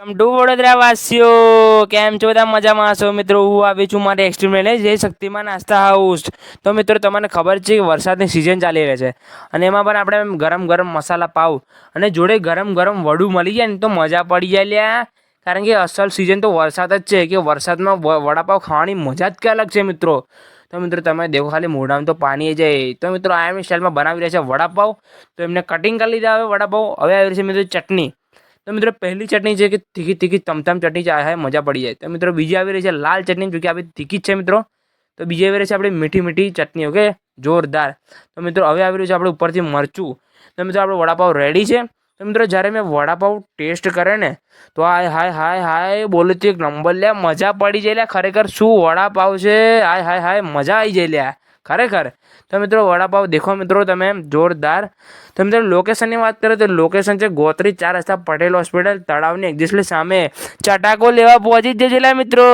Welcome to Vadodara વાસીઓ. કેમ છો બધા? મજામાં હશો? મિત્રો, હું આવી છું મારી એક્સ્ટ્રીમ લઈને જે શક્તિમાં નાસ્તા હાઉસ તો મિત્રો, તમને ખબર છે કે વરસાદની સિઝન ચાલી રહી છે અને એમાં પણ આપણે ગરમ ગરમ મસાલા પાવ અને જોડે ગરમ ગરમ વડું મળી જાય ને તો મજા પડી જાય લ્યા. કારણ કે અસલ સિઝન તો વરસાદ જ છે કે વરસાદમાં વડાપાવ ખાવાની મજા જ કે અલગ છે મિત્રો. તો મિત્રો, તમે દેખો ખાલી મોઢામાં તો પાણી આવી જાય. તો મિત્રો, આ એમની સ્ટાઇલમાં બનાવી રહ્યા છે વડાપાવ તો એમને કટિંગ કરી લીધા હવે વડાપાવ હવે આવી રહી છે મિત્રો ચટણી. તો મિત્રો, પહેલી ચટણી છે કે તીખી તીખી તમતમ ચટણી છે, આ મજા પડી જાય. તો મિત્રો, બીજી આવી રહી છે લાલ ચટણી જો કે આપણી તીખી જ છે મિત્રો. તો બીજી આવી રહી છે આપણી મીઠી મીઠી ચટણી, ઓકે? જોરદાર. તો મિત્રો, હવે આવી રહ્યું છે આપણે ઉપરથી મરચું. તો મિત્રો, આપણો વડાપાવ રેડી છે. તો મિત્રો, જ્યારે મેં વડાપાવ ટેસ્ટ કરે ને, તો હાય હાય હાય હાય, બોલું તો એક નંબર લે મજા પડી જાય, લ્યા, ખરેખર શું વડાપાવ છે? હાય હાય હાય, મજા આવી જાય, લ્યા. ખરેખર. તો મિત્રો વડાપાવ દેખો મિત્રો તમે, જોરદાર. તો મિત્રો લોકેશનની વાત કરીએ તો લોકેશન છે ગોત્રી ચાર રસ્તા પટેલ હોસ્પિટલ તળાવની એક્ઝેક્ટલી સામે. ચટાકો લેવા પહોંચી જ જેલા મિત્રો.